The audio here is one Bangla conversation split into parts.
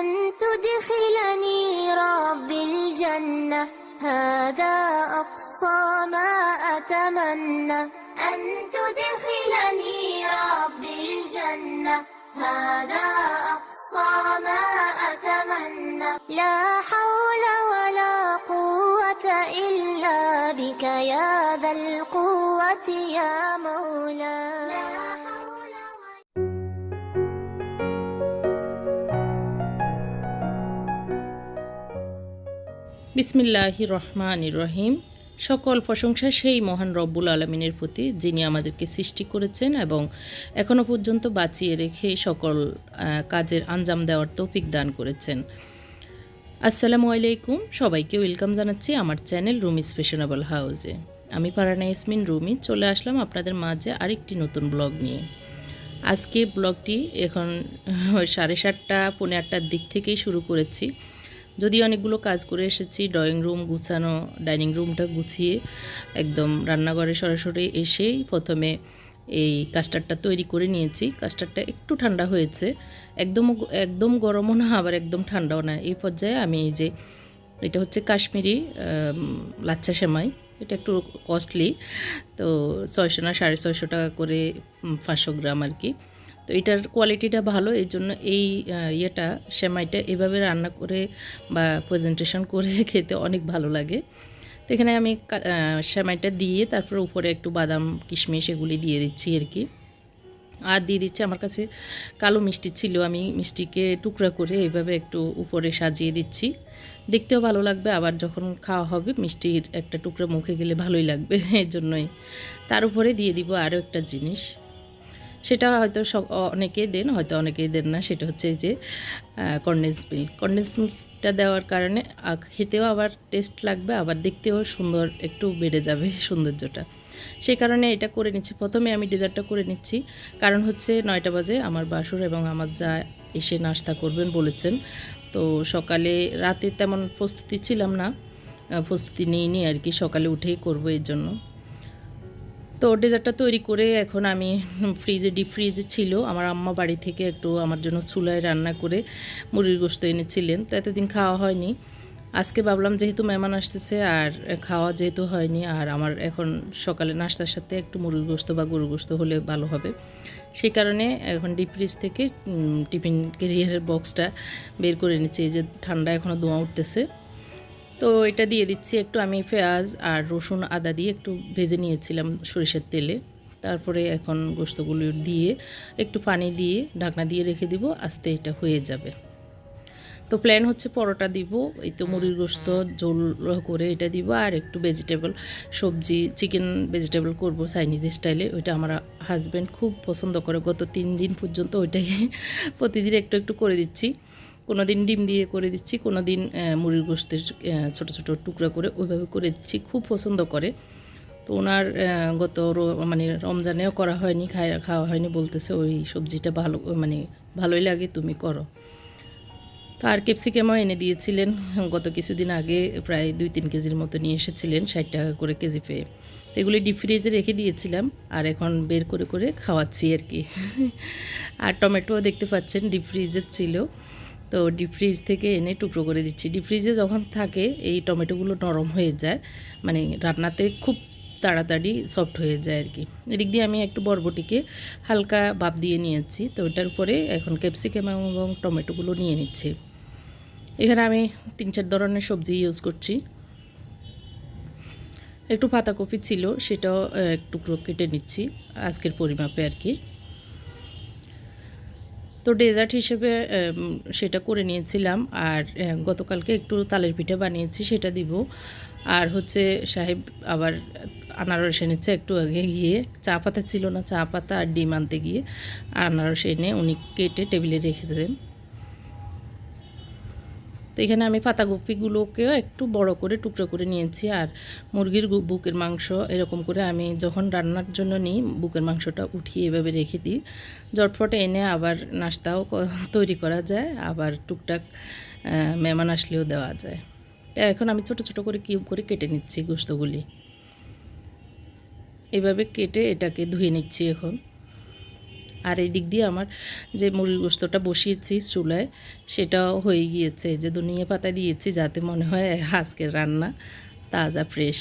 أن تدخلني رب الجنة. هذا أقصى ما أتمنى. أن تدخلني رب الجنة. هذا أقصى ما أتمنى. لا حول ولا قوة إلا بك يا ذا القوة يا مولاي বিসমিল্লাহ রহমান রহিম। সকল প্রশংসা সেই মহান রব্বুল আলমিনের প্রতি, যিনি আমাদেরকে সৃষ্টি করেছেন এবং এখনও পর্যন্ত বাঁচিয়ে রেখে সকল কাজের আঞ্জাম দেওয়ার তৌফিক দান করেছেন। আসসালামু আলাইকুম। সবাইকে ওয়েলকাম জানাচ্ছি আমার চ্যানেল রুমিস ফ্যাশনেবল হাউসে। আমি পারানা ইয়াসমিন রুমি, চলে আসলাম আপনাদের মাঝে আরেকটি নতুন ব্লগ নিয়ে। আজকে ব্লগটি এখন সাড়ে সাতটা, পৌনে আটটার দিক থেকেই শুরু করেছি। যদি অনেকগুলো কাজ করে এসেছি ড্রয়িং রুম গুছানো ডাইনিং রুমটা গুছিয়ে একদম রান্নাঘরে সরাসরি এসেই প্রথমে এই কাস্টারটা তৈরি করে নিয়েছি। কাস্টারটা একটু ঠান্ডা হয়েছে, একদম একদম গরমও না, আবার একদম ঠান্ডাও না। এই পর্যায়ে আমি এই যে, এটা হচ্ছে কাশ্মীরি লাচ্ছা সেমাই, এটা একটু কস্টলি তো ছয়শো না সাড়ে ছয়শো টাকা করে পাঁচশো গ্রাম আর কি। তো এটার কোয়ালিটিটা ভালো এই জন্য এই ইয়েটা, সেমাইটা এভাবে রান্না করে বা প্রেজেন্টেশন করে খেতে অনেক ভালো লাগে। তো এখানে আমি সেমাইটা দিয়ে তারপর উপরে একটু বাদাম, কিশমিশ এগুলি দিয়ে দিচ্ছি আর কি। আর দিয়ে দিচ্ছে, আমার কাছে কালো মিষ্টি ছিল, আমি মিষ্টিকে টুকরা করে এইভাবে একটু উপরে সাজিয়ে দিচ্ছি। দেখতেও ভালো লাগবে, আবার যখন খাওয়া হবে মিষ্টির একটা টুকরা মুখে গেলে ভালোই লাগবে এই জন্যই তার উপরে দিয়ে দিব আরও একটা জিনিস। সেটা হয়তো অনেকেই দেন, হয়তো অনেকেই দেন না। সেটা হচ্ছে যে কন্ডেন্স মিল্ক। কন্ডেন্স মিল্কটা দেওয়ার কারণে খেতেও আবার টেস্ট লাগবে, আবার দেখতেও সুন্দর, একটু বেড়ে যাবে সৌন্দর্যটা। সেই কারণে এটা করে নিচ্ছি। প্রথমে আমি ডেজার্টটা করে নিচ্ছি। কারণ হচ্ছে নয়টা বাজে, আমার বাসুর এবং আমার যা এসে নাস্তা করবেন বলেছেন। তো সকালে, রাতে তেমন প্রস্তুতি ছিলাম না। প্রস্তুতি নিইনি আর কি, সকালে উঠেই করব এর জন্য। তো ডেজার্টটা তৈরি করে এখন আমি ফ্রিজে, ডিপ ফ্রিজে ছিল। আমার আম্মা বাড়ি থেকে একটু আমার জন্য চুলায় রান্না করে মুরগির গোস্ত এনেছিলেন। তো এতদিন খাওয়া হয়নি। আজকে ভাবলাম যেহেতু মেহমান আসতেছে আর খাওয়া যেহেতু হয়নি আর আমার এখন সকালে নাস্তার সাথে একটু মুরগির গোস্ত বা গরুর গোস্ত হলে ভালো হবে। সেই কারণে এখন ডিপ ফ্রিজ থেকে টিফিন ক্যারিয়ারের বক্সটা বের করে নিচ্ছি এই যে ঠান্ডা এখনও ধোঁয়া উঠতেছে। তো এটা দিয়ে দিচ্ছি একটু আমি পেঁয়াজ আর রসুন আদা দিয়ে একটু ভেজে নিয়েছিলাম সরিষার তেলে। তারপরে এখন গোস্তগুলো দিয়ে একটু পানি দিয়ে ঢাকনা দিয়ে রেখে দিব, আস্তে এটা হয়ে যাবে। তো প্ল্যান হচ্ছে পরোটা দিব, এই তো মুড়ির গোস্ত ঝোল করে এটা দিব, আর একটু ভেজিটেবল সবজি চিকেন ভেজিটেবল করব চাইনিজ স্টাইলে ওইটা আমার হাজব্যান্ড খুব পছন্দ করে। গত তিন দিন পর্যন্ত ওইটাই প্রতিদিন একটু একটু করে দিচ্ছি। কোনো দিন ডিম দিয়ে করে দিচ্ছি কোনো দিন মুড়ির গোস্তের ছোটো ছোট টুকরা করে ওইভাবে করে দিচ্ছি। খুব পছন্দ করে। তো ওনার গত মানে রমজানেও করা হয়নি, খায়, খাওয়া হয়নি, বলতেছে ওই সবজিটা ভালো মানে ভালোই লাগে, তুমি করো। তো আর ক্যাপসিকামও এনে দিয়েছিলেন, গত কিছুদিন আগে প্রায় দুই, তিন কেজির মতো নিয়ে এসেছিলেন, ষাট টাকা করে কেজি পেয়ে। তো এগুলি ডিপ ফ্রিজে রেখে দিয়েছিলাম, আর এখন বের করে করে খাওয়াচ্ছি আর কি। আর টমেটো দেখতে পাচ্ছেন ডিপ ফ্রিজের ছিল। তো ডিপ ফ্রিজ থেকে এনে টুকরো করে দিচ্ছি। ডিপ ফ্রিজে যখন থাকে, এই টমেটোগুলো নরম হয়ে যায় মানে রান্নাতে খুব তাড়াতাড়ি সফট হয়ে যায় আর কি। এদিক দিয়ে আমি একটু বরবটিকে হালকা ভাপ দিয়ে নিয়েছি, তো ওটার উপরে এখন ক্যাপসিকাম এবং টমেটোগুলো নিয়ে নিচ্ছি। এখানে আমি তিন চার ধরনের সবজি ইউজ করছি। একটু পাতাকপি ছিল, সেটাও এক টুকরো কেটে নিচ্ছি, আজকের পরিমাপে আর কি। তো ডেজার্ট হিসেবে সেটা করে নিয়েছিলাম আর গতকালকে একটু তালের পিঠা বানিয়েছি, সেটা দিব। আর হচ্ছে সাহেব আবার আনারস এনেছে একটু আগে গিয়ে। চা পাতা ছিল না, চা পাতা আর ডিম আনতে গিয়ে আনারস এনে উনি কেটে টেবিলে রেখেছেন। তো এখানে আমি পাতাকপিগুলোকেও একটু বড় করে টুকরো করে নিয়েছি আর মুরগির বুকের মাংস এরকম করে আমি যখন রান্নার জন্য নিই বুকের মাংসটা উঠিয়ে এভাবে রেখে দিই। জটফটে এনে আবার নাস্তাও তৈরি করা যায় আবার টুকটাক আহ, মেহমান আসলেও দেওয়া যায়। তো এখন আমি ছোট ছোট করে কিউব করে কেটে নিচ্ছি গোস্তগুলি এভাবে কেটে এটাকে ধুয়ে নিচ্ছি এখন। আর এই দিক দিয়ে আমার যে মুরগির গোস্তটা বসিয়েছি চুলায়, সেটাও হয়ে গিয়েছে। যে দুনিয়া পাতা দিয়েছি, যাতে মনে হয় আজকের রান্না তাজা ফ্রেশ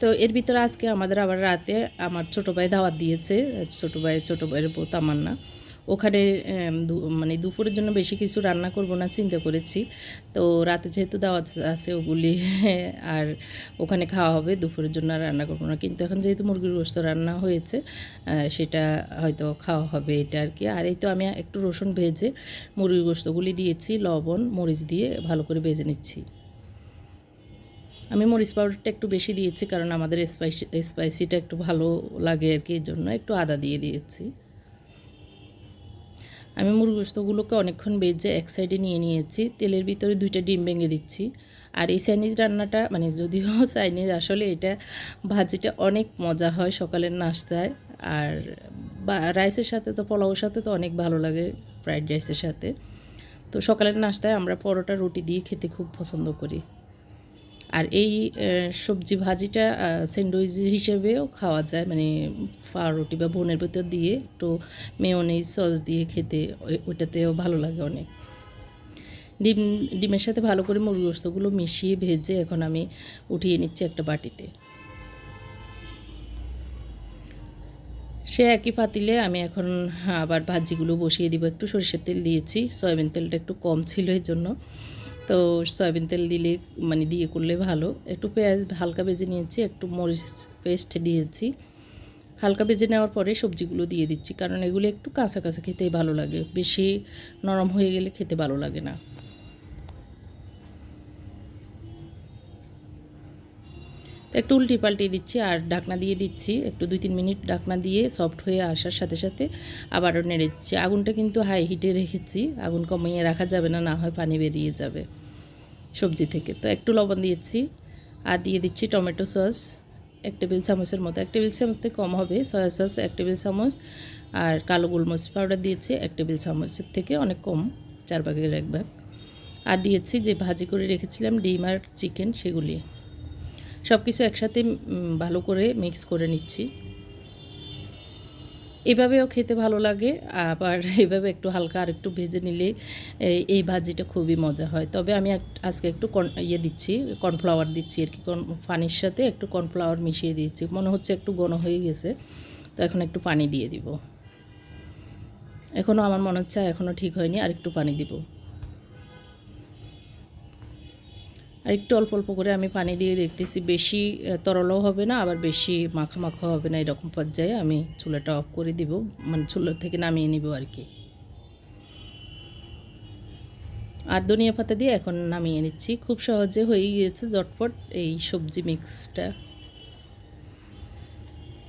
তো এর ভিতরে আজকে আমাদের আবার রাতে আমার ছোটো ভাই দাওয়াত দিয়েছে, ছোটো ভাই, ছোটো ভাইয়ের বউ তামান্না। ওখানে মানে দুপুরের জন্য বেশি কিছু রান্না করব না, চিন্তা করেছি। তো রাতে যেহেতু দাওয়াত আছে ওগুলি, আর ওখানে খাওয়া হবে, দুপুরের জন্য আর রান্না করব না। কিন্তু এখন যেহেতু মুরগির গোস্ত রান্না হয়েছে সেটা হয়তো খাওয়া হবে এটা আর কি। আর এই তো আমি একটু রসুন ভেজে মুরগির গোস্তগুলি দিয়েছি, লবণ, মরিচ দিয়ে ভালো করে ভেজে নিচ্ছি। আমি মরিচ পাউডারটা একটু বেশি দিয়েছি, কারণ আমাদের স্পাইসি স্পাইসিটা একটু ভালো লাগে আর কি এই জন্য একটু আদা দিয়ে দিয়েছি। আমি মুরগোস্তগুলোকে অনেকক্ষণ বেজে এক সাইডে নিয়ে নিয়েছি। তেলের ভিতরে দুইটা ডিম ভেঙে দিচ্ছি। আর এই চাইনিজ রান্নাটা মানে যদিও চাইনিজ আসলে এটা ভাজিটা অনেক মজা হয় সকালের নাস্তায়। আর রাইসের সাথে তো পোলাওর সাথে তো অনেক ভালো লাগে ফ্রাইড রাইসের সাথে। তো সকালের নাস্তায় আমরা পরোটা, রুটি দিয়ে খেতে খুব পছন্দ করি। আর এই সবজি ভাজিটা স্যান্ডউইচ হিসেবেও খাওয়া যায় মানে রুটি বা বোনের ভেতর দিয়ে একটু মেয়নিজ সস দিয়ে খেতে ওই- ওইটাতেও ভালো লাগে অনেক। ডিম, ডিমের সাথে ভালো করে মুরগি গোস্তগুলো মিশিয়ে ভেজে এখন আমি উঠিয়ে নিচ্ছি একটা বাটিতে। সে একই পাতিলে আমি এখন আবার ভাজিগুলো বসিয়ে দিব। একটু সরিষার তেল দিয়েছি, সয়াবিন তেলটা একটু কম ছিল এই জন্য তো সয়াবিন তেল দিলে মানে দিয়ে করলে ভালো। একটু পেঁয়াজ হালকা ভেজে নিয়েছি, একটু মরিচ পেস্ট দিয়েছি। হালকা ভেজে নেওয়ার পরে সবজিগুলো দিয়ে দিচ্ছি, কারণ এগুলো একটু কাঁচা কাঁচা খেতেই ভালো লাগে। বেশি নরম হয়ে গেলে খেতে ভালো লাগে না। একটু উল্টি পাল্টি দিচ্ছি আর ঢাকনা দিয়ে দিচ্ছি। একটু দুই তিন মিনিট ঢাকনা দিয়ে সফট হয়ে আসার সাথে সাথে আবারও নেড়ে দিচ্ছি। আগুনটা কিন্তু হাই হিটে রেখেছি। আগুন কমিয়ে রাখা যাবে না না হয় পানি বেরিয়ে যাবে সবজি থেকে। তো একটু লবণ দিয়েছি আর দিয়ে দিচ্ছি টমেটো সস। এক টেবিল চামচের মতো, এক টেবিল চামচ থেকে কম হবে। সয়া সস এক টেবিল চামচ আর কালো গোলমরিচ পাউডার দিয়েছি এক টেবিল চামচের থেকে অনেক কম, চার ভাগের এক ভাগ। আর দিয়েছি যে ভাজি করে রেখেছিলাম ডিম আর চিকেন সেগুলি। সব কিছু একসাথে ভালো করে মিক্স করে নিচ্ছি। এভাবেও খেতে ভালো লাগে, আবার এভাবে একটু হালকা আর একটু ভেজে নিলে এই ভাজিটা খুবই মজা হয়। তবে আমি আজকে একটু ইয়ে দিচ্ছি, কর্নফ্লাওয়ার দিচ্ছি আর কি পানির সাথে একটু কর্নফ্লাওয়ার মিশিয়ে দিয়েছি। মনে হচ্ছে একটু ঘন হয়ে গেছে, তো এখন একটু পানি দিয়ে দিব। এখনও আমার মনে হচ্ছে এখনও ঠিক হয়নি, আর একটু পানি দিব। আর একটু অল্প অল্প করে আমি পানি দিয়ে দেখতেছি, বেশি তরলও হবে না, আবার বেশি মাখা হবে না, এরকম পর্যায়ে আমি চুলাটা অফ করে দিব মানে চুলা থেকে নামিয়ে নিব আর কি। আর ধনিয়া পাতা দিয়ে এখন নামিয়ে নিচ্ছি, খুব সহজে হয়ে গিয়েছে জটপট এই সবজি মিক্সটা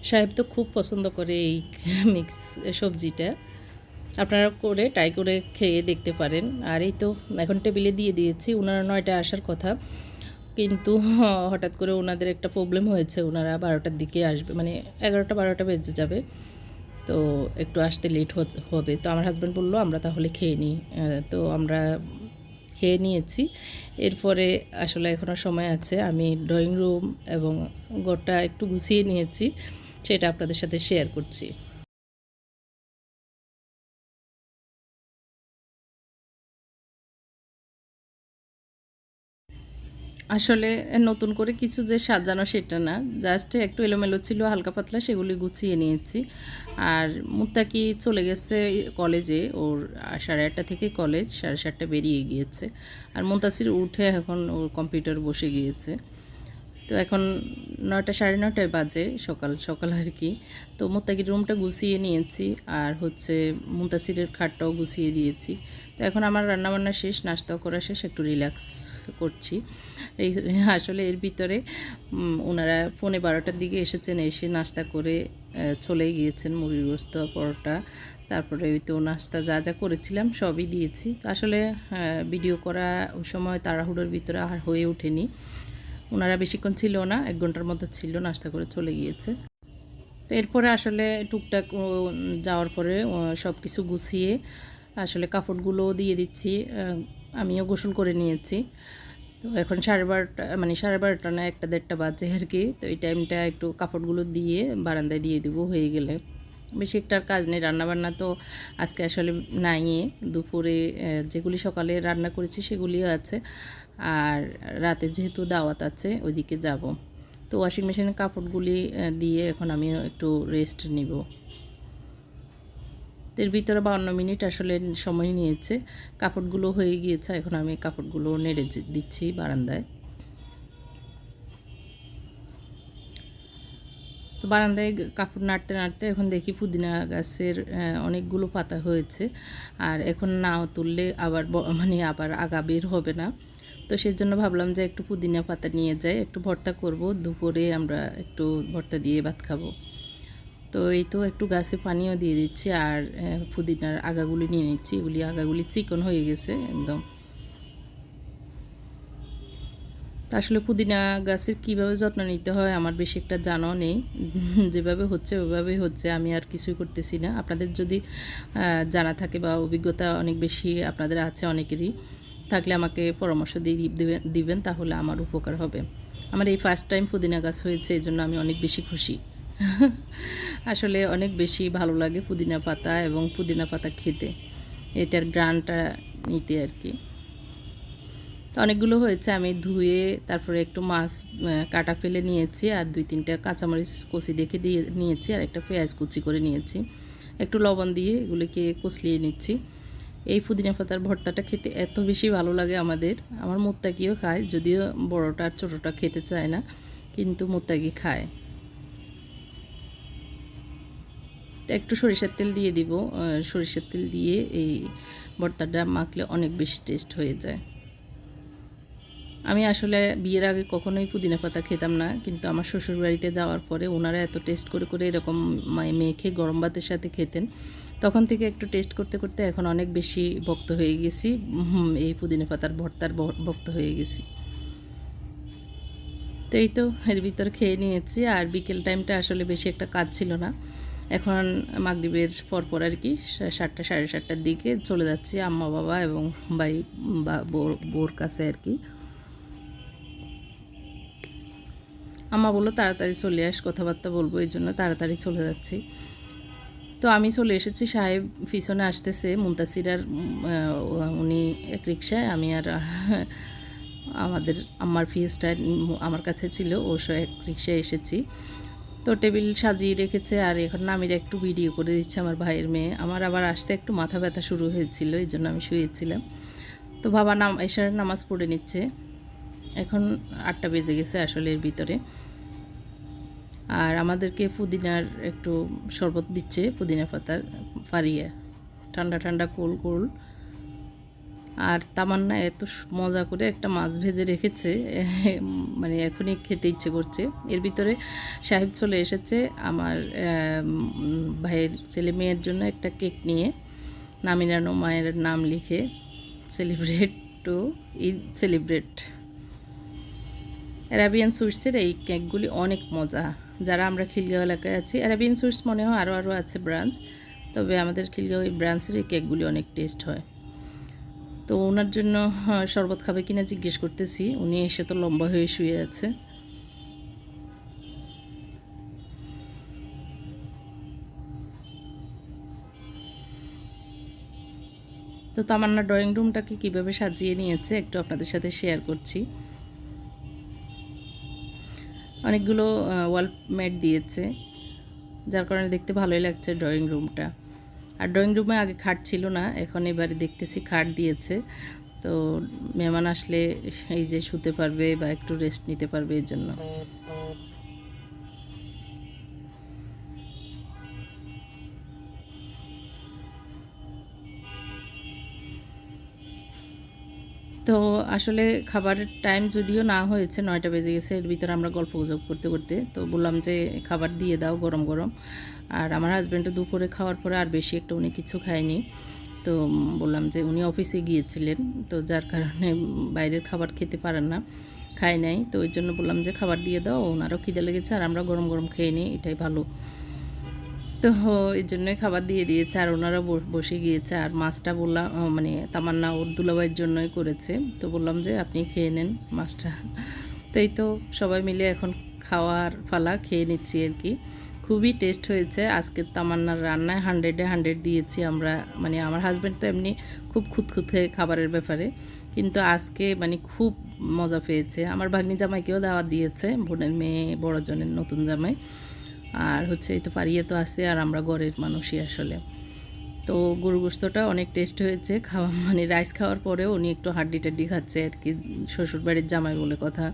সাহেব তো খুব পছন্দ করে এই মিক্স সবজিটা। আপনারা করে ট্রাই করে খেয়ে দেখতে পারেন। আর এই তো এখন টেবিলে দিয়ে দিয়েছি ওনারা নয়টা আসার কথা। কিন্তু হঠাৎ করে ওনাদের একটা প্রবলেম হয়েছে ওনারা বারোটার দিকে আসবে মানে এগারোটা বারোটা বেজে যাবে। তো একটু আসতে লেট হবে। তো আমার হাজব্যান্ড বলল, আমরা তাহলে খেয়ে নিই। তো আমরা খেয়ে নিয়েছি। এরপরে আসলে এখনও সময় আছে, আমি ড্রয়িং রুম এবং গোটা একটু গুছিয়ে নিয়েছি, সেটা আপনাদের সাথে শেয়ার করছি। আসলে নতুন করে কিছু যে সাজানো সেটা না। জাস্ট একটু এলোমেলো ছিল, হালকা পাতলা সেগুলি গুছিয়ে নিয়েছি। আর মুত্তাকি চলে গেছে কলেজে, ওর সাড়ে আটটা থেকে কলেজ, সাড়ে সাতটা বেরিয়ে গিয়েছে। আর মুন্তাসির উঠে এখন ওর কম্পিউটার বসে গিয়েছে। তো এখন নয়টা, সাড়ে নটায় বাজে সকাল সকাল আর কি। তো মোত্তাকির রুমটা গুছিয়ে নিয়েছি, আর হচ্ছে মুন্তাসিরের খাটটাও গুছিয়ে দিয়েছি। তো এখন আমার রান্নাবান্না শেষ, নাস্তাও করা শেষ, একটু রিল্যাক্স করছি। আসলে এর ভিতরে ওনারা পৌনে বারোটার দিকে এসেছেন এসে নাস্তা করে চলে গিয়েছেন মুড়ির গোস্ত পরোটা। তারপরে ওই তো নাস্তা যা যা করেছিলাম সবই দিয়েছি। আসলে আহ, ভিডিও করা ওই সময় তাড়াহুড়োর ভিতরে আর হয়ে ওঠেনি। ওনারা বেশিক্ষণ ছিল না এক ঘণ্টার মতো ছিল নাস্তা করে চলে গিয়েছে। তো এরপরে আসলে টুকটাক যাওয়ার পরে সব কিছু গুছিয়ে আসলে কাপড়গুলোও দিয়ে দিচ্ছি আমিও গোসল করে নিয়েছি। তো এখন সাড়ে বারোটা মানে সাড়ে বারোটা না একটা দেড়টা বাজে আর কি। তো এই টাইমটা একটু কাপড়গুলো দিয়ে বারান্দায় দিয়ে দিব হয়ে গেলে। বেশি একটা কাজ নেই, রান্নাবান্না তো আজকে আসলে নাই দুপুরে যেগুলি সকালে রান্না করেছি সেগুলিও আছে। আর রাতে যেহেতু দাওয়াত আছে, ওইদিকে যাব। তো ওয়াশিং মেশিনের কাপড়গুলি দিয়ে এখন আমি একটু রেস্ট নিব। এর ভিতরে বাউন্ন মিনিট আসলে সময় নিয়েছে। কাপড়গুলো হয়ে গিয়েছে, এখন আমি কাপড়গুলো নেড়ে দিচ্ছি বারান্দায়। তো বারান্দায় কাপড় নাড়তে নাড়তে এখন দেখি পুদিনা গাছের অনেকগুলো পাতা হয়েছে। আর এখন নাও তুললে আবার মানে আবার আগা বের হবে না। তো সেই জন্য ভাবলাম যে একটু পুদিনা পাতা নিয়ে যাই, একটু ভর্তা করব, দুপুরে আমরা একটু ভর্তা দিয়ে ভাত খাব। তো এই তো একটু গাছে পানিও দিয়ে দিচ্ছি আর পুদিনার আগাগুলি নিয়ে নিচ্ছি। এগুলি আগাগুলি চিকন হয়ে গেছে একদম। তা আসলে পুদিনা গাছের কীভাবে যত্ন নিতে হয় আমার বেশি একটা জানাও নেই। যেভাবে হচ্ছে ওইভাবেই হচ্ছে, আমি আর কিছুই করতেছি না। আপনাদের যদি জানা থাকে বা অভিজ্ঞতা অনেক বেশি আপনাদের আছে অনেকেরই, থাকলে আমাকে পরামর্শ দিয়ে দিবেন, তাহলে আমার উপকার হবে। আমার এই ফার্স্ট টাইম পুদিনা গাছ হয়েছে এই জন্য আমি অনেক বেশি খুশি। আসলে অনেক বেশি ভালো লাগে পুদিনা পাতা এবং পুদিনা পাতা খেতে। এটার গ্রানটা নিতে আর কি। অনেকগুলো হয়েছে, আমি ধুয়ে তারপরে একটু মাছ কাটা ফেলে নিয়েছি আর দুই তিনটা কাঁচামরিচ কচি দেখে দিয়ে নিয়েছি আর একটা পেঁয়াজ কুচি করে নিয়েছি। একটু লবণ দিয়ে এগুলোকে কষলিয়ে নিচ্ছি। এই পুদিনা পাতার ভর্তাটা খেতে এত বেশি ভালো লাগে আমাদের। আমার মোত্তাকিও খায়, যদিও বড়টা আর ছোটোটা খেতে চায় না, কিন্তু মোত্তাকি খায়। একটু সরিষার তেল দিয়ে দিব। সরিষার তেল দিয়ে এই ভর্তাটা মাখলে অনেক বেশি টেস্ট হয়ে যায়। আমি আসলে বিয়ের আগে কখনোই পুদিনা পাতা খেতাম না, কিন্তু আমার শ্বশুর বাড়িতে যাওয়ার পরে ওনারা এত টেস্ট করে করে এরকম মেখে গরম ভাতের সাথে খেতেন। তখন থেকে একটু টেস্ট করতে করতে এখন অনেক বেশি ভক্ত হয়ে গেছি। এই পুদিনা পাতার ভর্তার ভক্ত হয়ে গেছি। তো এই তো এর ভিতর খেয়ে নিয়েছি। আর বিকেল টাইমটা আসলে বেশি একটা কাজ ছিল না। এখন মাগরিবের পরপর আর কি সাতটা, সাড়ে সাতটার দিকে চলে যাচ্ছি আম্মা, বাবা এবং ভাই, বা বোর কাছে আর কি। আম্মা বলল, তাড়াতাড়ি চলে আস, কথাবার্তা বলব, এই জন্য তাড়াতাড়ি চলে যাচ্ছি। তো আমি চলে এসেছি, সাহেব পিছনে আসতেছে, মুন্তাসিরার উনি এক রিক্সায় আমি আর, আমাদের আমার ফিসটা আমার কাছে ছিল, ও এক রিক্সায় এসেছি। তো টেবিল সাজিয়ে রেখেছে আর এখন আমির একটু ভিডিও করে দিচ্ছে আমার ভাইয়ের মেয়ে। আমার আবার আসতে একটু মাথা ব্যথা শুরু হয়েছিল, এই জন্য আমি শুয়েছিলাম। তো বাবা নাম এশার নামাজ পড়ে নিচ্ছে। এখন আটটা বেজে গেছে আসলে এর ভিতরে। আর আমাদেরকে পুদিনার একটু শরবত দিচ্ছে, পুদিনা পাতার ফারিয়ে। ঠান্ডা ঠান্ডা কোল কোল। আর তামান্না এত মজা করে একটা মাছ ভেজে রেখেছে মানে এখনই খেতে ইচ্ছে করছে। এর ভিতরে সাহেব চলে এসেছে আমার ভাইয়ের ছেলে মেয়ের জন্য একটা কেক নিয়ে। নামিনানো মায়ের নাম লিখে celebrate to Eid celebrate Arabian সুইটসের এই কেকগুলি অনেক মজা। যারা আমরা খিলগাঁও এলাকায় আছি অ্যারাবিয়ান সুইটস মনে হয় আরও আরও আছে ব্রাঞ্চ, তবে আমাদের খিলগাঁও এই ব্রাঞ্চের এই কেকগুলি অনেক টেস্ট হয়। তো ওনার জন্য শরবত খাবে কিনা জিজ্ঞেস করতেছি। উনি এসে তো লম্বা হয়ে শুয়ে আছে। তো তামান্না ড্রয়িং রুমটাকে কীভাবে সাজিয়ে নিয়েছে একটু আপনাদের সাথে শেয়ার করছি। অনেকগুলো ওয়াল ম্যাট দিয়েছে, যার কারণে দেখতে ভালোই লাগছে ড্রয়িং রুমটা। আর ড্রয়িং রুমে আগে খাট ছিল না, এখন এবারে দেখতেছি খাট দিয়েছে। তো মেহমান আসলে এই যে শুতে পারবে বা একটু রেস্ট নিতে পারবে এর জন্য। তো আসলে খাবারের টাইম যদিও না হয়েছে, নয়টা বেজে গেছে, এর ভিতরে আমরা গল্প গুজব করতে করতে। তো বললাম যে, খাবার দিয়ে দাও গরম গরম। আর আমার হাজব্যান্ডও দুপুরে খাওয়ার পরে আর বেশি একটা উনি কিছু খায়নি। তো বললাম যে, উনি অফিসে গিয়েছিলেন। তো যার কারণে বাইরের খাবার খেতে পারেন না, খায় নাই। তো ওই জন্য বললাম যে, খাবার দিয়ে দাও, ওনারও খিদে লেগেছে, আর আমরা গরম গরম খেয়ে নিই, এটাই ভালো। তো এই জন্যই খাবার দিয়ে দিয়েছে আর ওনারা বসে গিয়েছে আর মাছটা বললাম মানে তামান্না ওর দুলাভাইয়ের জন্যই করেছে। তো বললাম যে আপনি খেয়ে নেন মাছটা। তো এই তো সবাই মিলে এখন খাওয়ার ফালা খেয়ে নিচ্ছি আর কি। খুবই টেস্ট হয়েছে। আজকে তামান্নার রান্নায় হান্ড্রেডে হান্ড্রেড দিয়েছি আমরা। মানে আমার হাজব্যান্ড তো এমনি খুব খুঁতখুঁতে খাবারের ব্যাপারে। কিন্তু আজকে মানে খুব মজা পেয়েছে। আমার ভাগ্নি জামাইকেও দাওয়াত দিয়েছে, বোনের মেয়ে, বড়জনের নতুন জামাই। আর হচ্ছে এই তো পারিয়ে তো আছে আর আমরা ঘরের মানুষই আসলে। তো গরু গোস্তটা অনেক টেস্ট হয়েছে খাওয়া মানে রাইস খাওয়ার পরেও উনি একটু হাড্ডি টাড্ডি খাচ্ছে আর কি, শ্বশুরবাড়ির জামাই বলে কথা।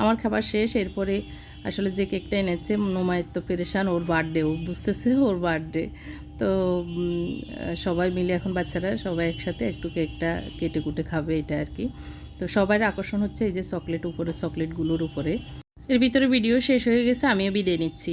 আমার খাবার শেষ, এরপরে আসলে যে কেকটা এনেছে, নোমায়ের তো পেরেশান, ওর বার্থডে ও বুঝতেছে ওর বার্থডে তো সবাই মিলে এখন বাচ্চারা সবাই একসাথে একটু কেকটা কেটে কুটে খাবে এটা আর কি। তো সবার আকর্ষণ হচ্ছে এই যে চকলেট উপরে চকলেটগুলোর উপরে। এর ভিতরে ভিডিও শেষ হয়ে গেছে আমিও বিদায় নিচ্ছি।